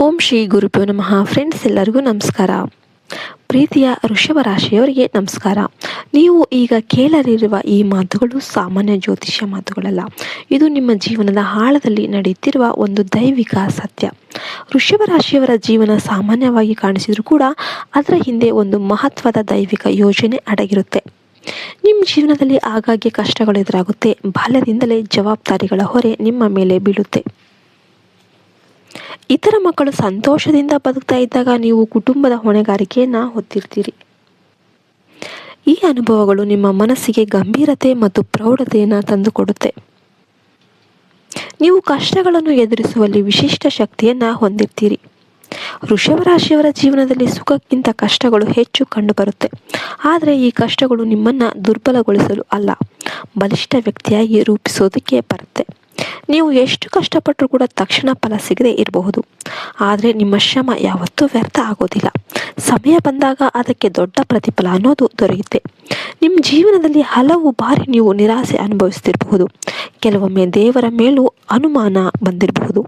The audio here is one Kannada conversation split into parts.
ಓಂ ಶ್ರೀ ಗುರುಭ್ಯೋ ನಮಃ. ಫ್ರೆಂಡ್ಸ್ ಎಲ್ಲರಿಗೂ ನಮಸ್ಕಾರ. ಪ್ರೀತಿಯ ಋಷಭ ರಾಶಿಯವರಿಗೆ ನಮಸ್ಕಾರ. ನೀವು ಈಗ ಕೇಳಲಿರುವ ಈ ಮಾತುಗಳು ಸಾಮಾನ್ಯ ಜ್ಯೋತಿಷ್ಯ ಮಾತುಗಳಲ್ಲ. ಇದು ನಿಮ್ಮ ಜೀವನದ ಆಳದಲ್ಲಿ ನಡೆಯುತ್ತಿರುವ ಒಂದು ದೈವಿಕ ಸತ್ಯ. ಋಷಭ ರಾಶಿಯವರ ಜೀವನ ಸಾಮಾನ್ಯವಾಗಿ ಕಾಣಿಸಿದರೂ ಕೂಡ ಅದರ ಹಿಂದೆ ಒಂದು ಮಹತ್ವದ ದೈವಿಕ ಯೋಜನೆ ಅಡಗಿರುತ್ತೆ. ನಿಮ್ಮ ಜೀವನದಲ್ಲಿ ಆಗಾಗ್ಗೆ ಕಷ್ಟಗಳು ಎದುರಾಗುತ್ತೆ. ಬಾಲ್ಯದಿಂದಲೇ ಜವಾಬ್ದಾರಿಗಳ ಹೊರೆ ನಿಮ್ಮ ಮೇಲೆ ಬೀಳುತ್ತೆ. ಇತರ ಮಕ್ಕಳು ಸಂತೋಷದಿಂದ ಬದುಕ್ತಾ ಇದ್ದಾಗ ನೀವು ಕುಟುಂಬದ ಹೊಣೆಗಾರಿಕೆಯನ್ನು ಹೊತ್ತಿರ್ತೀರಿ. ಈ ಅನುಭವಗಳು ನಿಮ್ಮ ಮನಸ್ಸಿಗೆ ಗಂಭೀರತೆ ಮತ್ತು ಪ್ರೌಢತೆಯನ್ನು ತಂದುಕೊಡುತ್ತೆ. ನೀವು ಕಷ್ಟಗಳನ್ನು ಎದುರಿಸುವಲ್ಲಿ ವಿಶಿಷ್ಟ ಶಕ್ತಿಯನ್ನು ಹೊಂದಿರ್ತೀರಿ. ವೃಷಭರಾಶಿಯವರ ಜೀವನದಲ್ಲಿ ಸುಖಕ್ಕಿಂತ ಕಷ್ಟಗಳು ಹೆಚ್ಚು ಕಂಡುಬರುತ್ತೆ. ಆದರೆ ಈ ಕಷ್ಟಗಳು ನಿಮ್ಮನ್ನು ದುರ್ಬಲಗೊಳಿಸಲು ಅಲ್ಲ, ಬಲಿಷ್ಠ ವ್ಯಕ್ತಿಯಾಗಿ ರೂಪಿಸೋದಕ್ಕೆ ಬರುತ್ತೆ. ನೀವು ಎಷ್ಟು ಕಷ್ಟಪಟ್ಟರೂ ಕೂಡ ತಕ್ಷಣ ಫಲ ಸಿಗದೆ ಇರಬಹುದು. ಆದರೆ ನಿಮ್ಮ ಶ್ರಮ ಯಾವತ್ತೂ ವ್ಯರ್ಥ ಆಗೋದಿಲ್ಲ. ಸಮಯ ಬಂದಾಗ ಅದಕ್ಕೆ ದೊಡ್ಡ ಪ್ರತಿಫಲ ಅನ್ನೋದು ದೊರೆಯುತ್ತೆ. ನಿಮ್ಮ ಜೀವನದಲ್ಲಿ ಹಲವು ಬಾರಿ ನೀವು ನಿರಾಸೆ ಅನುಭವಿಸ್ತಿರಬಹುದು. ಕೆಲವೊಮ್ಮೆ ದೇವರ ಮೇಲೂ ಅನುಮಾನ ಬಂದಿರಬಹುದು.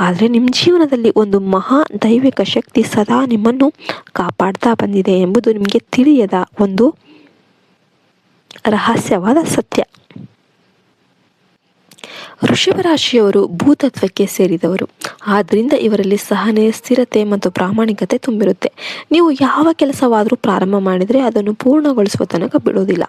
ಆದರೆ ನಿಮ್ಮ ಜೀವನದಲ್ಲಿ ಒಂದು ಮಹಾ ದೈವಿಕ ಶಕ್ತಿ ಸದಾ ನಿಮ್ಮನ್ನು ಕಾಪಾಡ್ತಾ ಬಂದಿದೆ ಎಂಬುದು ನಿಮಗೆ ತಿಳಿಯದ ಒಂದು ರಹಸ್ಯವಾದ ಸತ್ಯ. ವೃಷಭ ರಾಶಿಯವರು ಭೂತತ್ವಕ್ಕೆ ಸೇರಿದವರು. ಆದ್ದರಿಂದ ಇವರಲ್ಲಿ ಸಹನೆ, ಸ್ಥಿರತೆ ಮತ್ತು ಪ್ರಾಮಾಣಿಕತೆ ತುಂಬಿರುತ್ತೆ. ನೀವು ಯಾವ ಕೆಲಸವಾದರೂ ಪ್ರಾರಂಭ ಮಾಡಿದರೆ ಅದನ್ನು ಪೂರ್ಣಗೊಳಿಸುವ ತನಕ ಬಿಡೋದಿಲ್ಲ.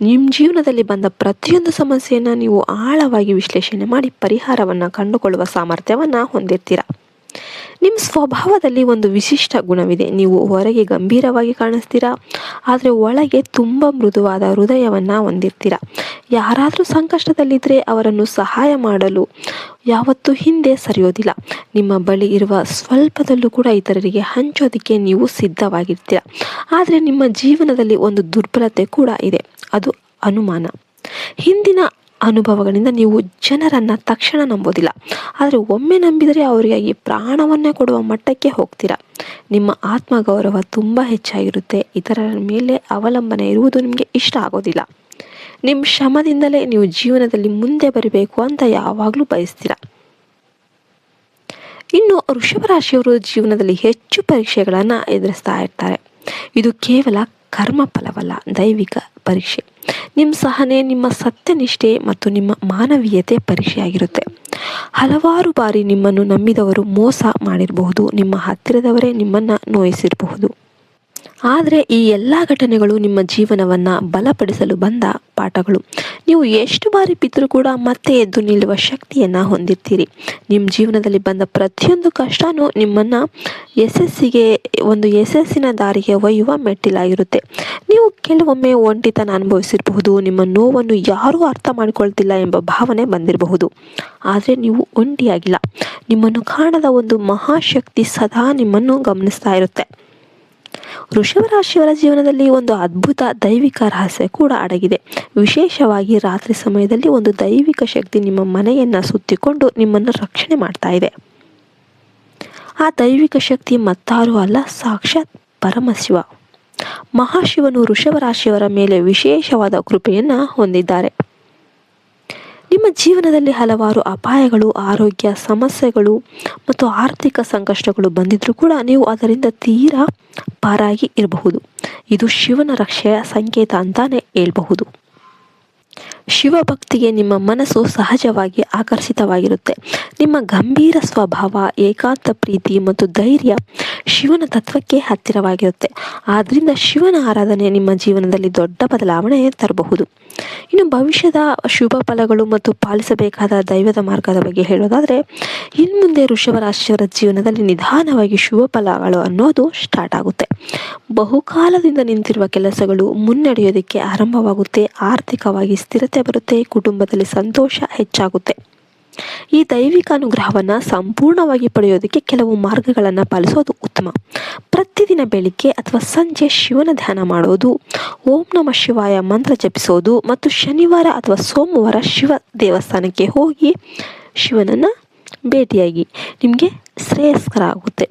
ನಿಮ್ಮ ಜೀವನದಲ್ಲಿ ಬಂದ ಪ್ರತಿಯೊಂದು ಸಮಸ್ಯೆಯನ್ನು ನೀವು ಆಳವಾಗಿ ವಿಶ್ಲೇಷಣೆ ಮಾಡಿ ಪರಿಹಾರವನ್ನು ಕಂಡುಕೊಳ್ಳುವ ಸಾಮರ್ಥ್ಯವನ್ನು ಹೊಂದಿರ್ತೀರ. ನಿಮ್ಮ ಸ್ವಭಾವದಲ್ಲಿ ಒಂದು ವಿಶಿಷ್ಟ ಗುಣವಿದೆ. ನೀವು ಹೊರಗೆ ಗಂಭೀರವಾಗಿ ಕಾಣಿಸ್ತೀರಾ? ಆದರೆ ಒಳಗೆ ತುಂಬ ಮೃದುವಾದ ಹೃದಯವನ್ನು ಹೊಂದಿರ್ತೀರ? ಯಾರಾದರೂ ಸಂಕಷ್ಟದಲ್ಲಿದ್ದರೆ ಅವರನ್ನು ಸಹಾಯ ಮಾಡಲು ಯಾವತ್ತೂ ಹಿಂದೆ ಸರಿಯೋದಿಲ್ಲ. ನಿಮ್ಮ ಬಳಿ ಇರುವ ಸ್ವಲ್ಪದಲ್ಲೂ ಕೂಡ ಇತರರಿಗೆ ಹಂಚೋದಕ್ಕೆ ನೀವು ಸಿದ್ಧವಾಗಿರ್ತೀರ? ಆದರೆ ನಿಮ್ಮ ಜೀವನದಲ್ಲಿ ಒಂದು ದುರ್ಬಲತೆ ಕೂಡ ಇದೆ. ಅದು ಅನುಮಾನ. ಹಿಂದಿನ ಅನುಭವಗಳಿಂದ ನೀವು ಜನರನ್ನು ತಕ್ಷಣ ನಂಬೋದಿಲ್ಲ. ಆದರೆ ಒಮ್ಮೆ ನಂಬಿದರೆ ಅವರಿಗಾಗಿ ಪ್ರಾಣವನ್ನೇ ಕೊಡುವ ಮಟ್ಟಕ್ಕೆ ಹೋಗ್ತೀರ. ನಿಮ್ಮ ಆತ್ಮಗೌರವ ತುಂಬ ಹೆಚ್ಚಾಗಿರುತ್ತೆ. ಇತರರ ಮೇಲೆ ಅವಲಂಬನೆ ಇರುವುದು ನಿಮಗೆ ಇಷ್ಟ ಆಗೋದಿಲ್ಲ. ನಿಮ್ಮ ಶ್ರಮದಿಂದಲೇ ನೀವು ಜೀವನದಲ್ಲಿ ಮುಂದೆ ಬರಬೇಕು ಅಂತ ಯಾವಾಗಲೂ ಬಯಸ್ತೀರ. ಇನ್ನು ವೃಷಭ ರಾಶಿಯವರು ಜೀವನದಲ್ಲಿ ಹೆಚ್ಚು ಪರೀಕ್ಷೆಗಳನ್ನು ಎದುರಿಸ್ತಾ ಇರ್ತಾರೆ. ಇದು ಕೇವಲ ಕರ್ಮ ಫಲವಲ್ಲ ದೈವಿಕ ಪರೀಕ್ಷೆ. ನಿಮ್ಮ ಸಹನೆ, ನಿಮ್ಮ ಸತ್ಯನಿಷ್ಠೆ ಮತ್ತು ನಿಮ್ಮ ಮಾನವೀಯತೆ ಪರೀಕ್ಷೆಯಾಗಿರುತ್ತೆ. ಹಲವಾರು ಬಾರಿ ನಿಮ್ಮನ್ನು ನಂಬಿದವರು ಮೋಸ ಮಾಡಿರಬಹುದು, ನಿಮ್ಮ ಹತ್ತಿರದವರೇ ನಿಮ್ಮನ್ನು ನೋಯಿಸಿರಬಹುದು. ಆದರೆ ಈ ಎಲ್ಲ ಘಟನೆಗಳು ನಿಮ್ಮ ಜೀವನವನ್ನು ಬಲಪಡಿಸಲು ಬಂದ ಪಾಠಗಳು. ನೀವು ಎಷ್ಟು ಬಾರಿ ಬಿದ್ದರೂ ಕೂಡ ಮತ್ತೆ ಎದ್ದು ನಿಲ್ಲುವ ಶಕ್ತಿಯನ್ನು ಹೊಂದಿರ್ತೀರಿ. ನಿಮ್ಮ ಜೀವನದಲ್ಲಿ ಬಂದ ಪ್ರತಿಯೊಂದು ಕಷ್ಟನೂ ನಿಮ್ಮನ್ನು ಯಶಸ್ಸಿಗೆ, ಒಂದು ಯಶಸ್ಸಿನ ದಾರಿಗೆ ಒಯ್ಯುವ ಮೆಟ್ಟಿಲಾಗಿರುತ್ತೆ. ನೀವು ಕೆಲವೊಮ್ಮೆ ಒಂಟಿತನ ಅನುಭವಿಸಿರಬಹುದು, ನಿಮ್ಮ ನೋವನ್ನು ಯಾರೂ ಅರ್ಥ ಮಾಡಿಕೊಳ್ತಿಲ್ಲ ಎಂಬ ಭಾವನೆ ಬಂದಿರಬಹುದು. ಆದರೆ ನೀವು ಒಂಟಿಯಾಗಿಲ್ಲ. ನಿಮ್ಮನ್ನು ಕಾಣದ ಒಂದು ಮಹಾಶಕ್ತಿ ಸದಾ ನಿಮ್ಮನ್ನು ಗಮನಿಸ್ತಾ ಇರುತ್ತೆ. ವೃಷಭ ರಾಶಿಯವರ ಜೀವನದಲ್ಲಿ ಒಂದು ಅದ್ಭುತ ದೈವಿಕ ರಹಸ್ಯ ಕೂಡ ಅಡಗಿದೆ. ವಿಶೇಷವಾಗಿ ರಾತ್ರಿ ಸಮಯದಲ್ಲಿ ಒಂದು ದೈವಿಕ ಶಕ್ತಿ ನಿಮ್ಮ ಮನೆಯನ್ನು ಸುತ್ತಿಕೊಂಡು ನಿಮ್ಮನ್ನು ರಕ್ಷಣೆ ಮಾಡ್ತಾ ಇದೆ. ಆ ದೈವಿಕ ಶಕ್ತಿ ಮತ್ತಾರೂ ಅಲ್ಲ, ಸಾಕ್ಷಾತ್ ಪರಮಶಿವ. ಮಹಾಶಿವನು ವೃಷಭ ರಾಶಿಯವರ ಮೇಲೆ ವಿಶೇಷವಾದ ಕೃಪೆಯನ್ನು ಹೊಂದಿದ್ದಾರೆ. ನಿಮ್ಮ ಜೀವನದಲ್ಲಿ ಹಲವಾರು ಅಪಾಯಗಳು, ಆರೋಗ್ಯ ಸಮಸ್ಯೆಗಳು ಮತ್ತು ಆರ್ಥಿಕ ಸಂಕಷ್ಟಗಳು ಬಂದಿದ್ದರೂ ಕೂಡ ನೀವು ಅದರಿಂದ ತೀರಾ ಪಾರಾಗಿ ಇರಬಹುದು. ಇದು ಶಿವನ ರಕ್ಷೆಯ ಸಂಕೇತ ಅಂತಾನೆ ಹೇಳ್ಬಹುದು. ಶಿವಭಕ್ತಿಗೆ ನಿಮ್ಮ ಮನಸ್ಸು ಸಹಜವಾಗಿ ಆಕರ್ಷಿತವಾಗಿರುತ್ತೆ. ನಿಮ್ಮ ಗಂಭೀರ ಸ್ವಭಾವ, ಏಕಾಂತ ಪ್ರೀತಿ ಮತ್ತು ಧೈರ್ಯ ಶಿವನ ತತ್ವಕ್ಕೆ ಹತ್ತಿರವಾಗಿರುತ್ತೆ. ಆದ್ದರಿಂದ ಶಿವನ ಆರಾಧನೆ ನಿಮ್ಮ ಜೀವನದಲ್ಲಿ ದೊಡ್ಡ ಬದಲಾವಣೆ ತರಬಹುದು. ಇನ್ನು ಭವಿಷ್ಯದ ಶುಭ ಫಲಗಳು ಮತ್ತು ಪಾಲಿಸಬೇಕಾದ ದೈವದ ಮಾರ್ಗದ ಬಗ್ಗೆ ಹೇಳೋದಾದರೆ ಇನ್ಮುಂದೆ ಮುಂದೆ ವೃಷಭ ರಾಶಿಯವರ ಜೀವನದಲ್ಲಿ ನಿಧಾನವಾಗಿ ಶುಭ ಫಲಗಳು ಅನ್ನೋದು ಸ್ಟಾರ್ಟ್ ಆಗುತ್ತೆ. ಬಹುಕಾಲದಿಂದ ನಿಂತಿರುವ ಕೆಲಸಗಳು ಮುನ್ನಡೆಯೋದಕ್ಕೆ ಆರಂಭವಾಗುತ್ತೆ. ಆರ್ಥಿಕವಾಗಿ ಸ್ಥಿರತೆ ಬರುತ್ತೆ ಕುಟುಂಬದಲ್ಲಿ ಸಂತೋಷ ಹೆಚ್ಚಾಗುತ್ತೆ. ಈ ದೈವಿಕ ಅನುಗ್ರಹವನ್ನು ಸಂಪೂರ್ಣವಾಗಿ ಪಡೆಯೋದಕ್ಕೆ ಕೆಲವು ಮಾರ್ಗಗಳನ್ನು ಪಾಲಿಸೋದು ಉತ್ತಮ. ಪ್ರತಿದಿನ ಬೆಳಿಗ್ಗೆ ಅಥವಾ ಸಂಜೆ ಶಿವನ ಧ್ಯಾನ ಮಾಡೋದು, ಓಂ ನಮ ಶಿವಾಯ ಮಂತ್ರ ಜಪಿಸೋದು ಮತ್ತು ಶನಿವಾರ ಅಥವಾ ಸೋಮವಾರ ಶಿವ ದೇವಸ್ಥಾನಕ್ಕೆ ಹೋಗಿ ಶಿವನನ್ನು ಭೇಟಿಯಾಗಿ ನಿಮಗೆ ಶ್ರೇಯಸ್ಕರ ಆಗುತ್ತೆ.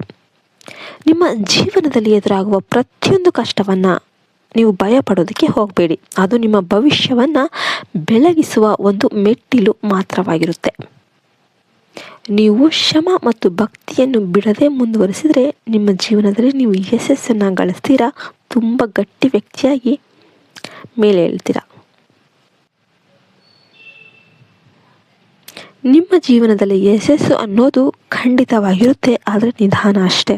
ನಿಮ್ಮ ಜೀವನದಲ್ಲಿ ಎದುರಾಗುವ ಪ್ರತಿಯೊಂದು ಕಷ್ಟವನ್ನು ನೀವು ಭಯ ಪಡೋದಕ್ಕೆ ಹೋಗಬೇಡಿ. ಅದು ನಿಮ್ಮ ಭವಿಷ್ಯವನ್ನು ಬೆಳಗಿಸುವ ಒಂದು ಮೆಟ್ಟಿಲು ಮಾತ್ರವಾಗಿರುತ್ತೆ. ನೀವು ಶ್ರಮ ಮತ್ತು ಭಕ್ತಿಯನ್ನು ಬಿಡದೆ ಮುಂದುವರಿಸಿದರೆ ನಿಮ್ಮ ಜೀವನದಲ್ಲಿ ನೀವು ಯಶಸ್ಸನ್ನು ಗಳಿಸ್ತೀರಾ? ತುಂಬ ಗಟ್ಟಿ ವ್ಯಕ್ತಿಯಾಗಿ ಮೇಲೆ ಹೇಳ್ತೀರಾ? ನಿಮ್ಮ ಜೀವನದಲ್ಲಿ ಯಶಸ್ಸು ಅನ್ನೋದು ಖಂಡಿತವಾಗಿರುತ್ತೆ, ಆದರೆ ನಿಧಾನ ಅಷ್ಟೇ.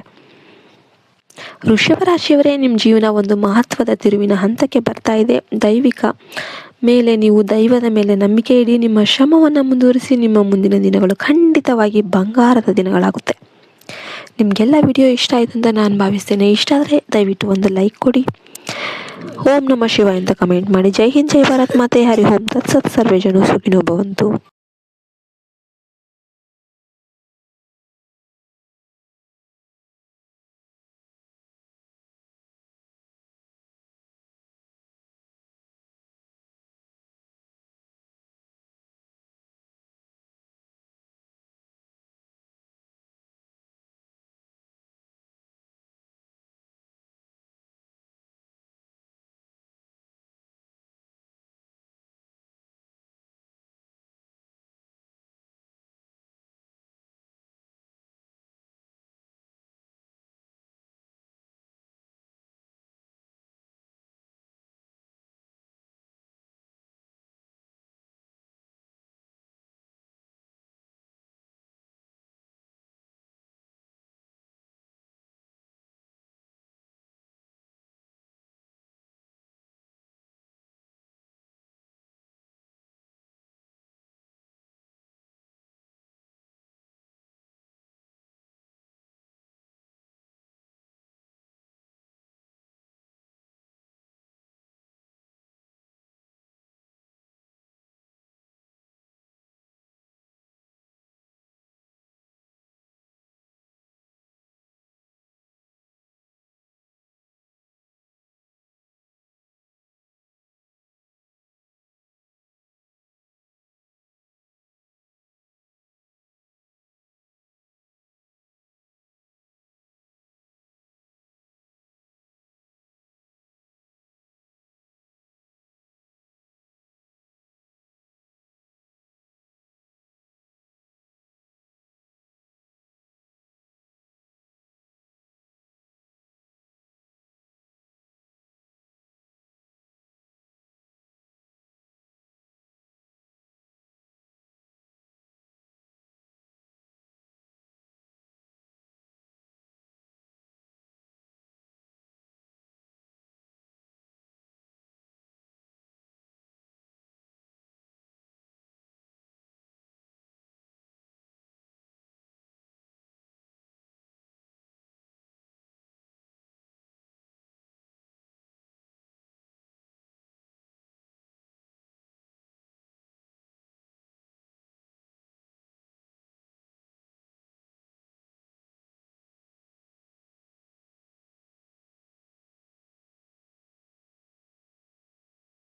ವೃಷಭ ರಾಶಿಯವರೇ ನಿಮ್ಮ ಜೀವನ ಒಂದು ಮಹತ್ವದ ತಿರುವಿನ ಹಂತಕ್ಕೆ ಬರ್ತಾ ಇದೆ. ದೈವಿಕ ಮೇಲೆ ನೀವು ದೈವದ ಮೇಲೆ ನಂಬಿಕೆ ಇಡಿ, ನಿಮ್ಮ ಶ್ರಮವನ್ನು ಮುಂದುವರಿಸಿ, ನಿಮ್ಮ ಮುಂದಿನ ದಿನಗಳು ಖಂಡಿತವಾಗಿ ಬಂಗಾರದ ದಿನಗಳಾಗುತ್ತೆ. ನಿಮಗೆಲ್ಲ ವಿಡಿಯೋ ಇಷ್ಟ ಆಯಿತು ಅಂತ ನಾನು ಭಾವಿಸ್ತೇನೆ. ಇಷ್ಟ ಆದರೆ ದಯವಿಟ್ಟು ಒಂದು ಲೈಕ್ ಕೊಡಿ. ಓಂ ನಮ ಶಿವ ಅಂತ ಕಮೆಂಟ್ ಮಾಡಿ. ಜೈ ಹಿಂದ್, ಜೈ ಭಾರತ್, ಮಾತೆ ಹರಿ ಓಂ. ತತ್ಸತ್, ಸರ್ವೇ ಜನ ಸುಖಿನೋ ಭವಂತು.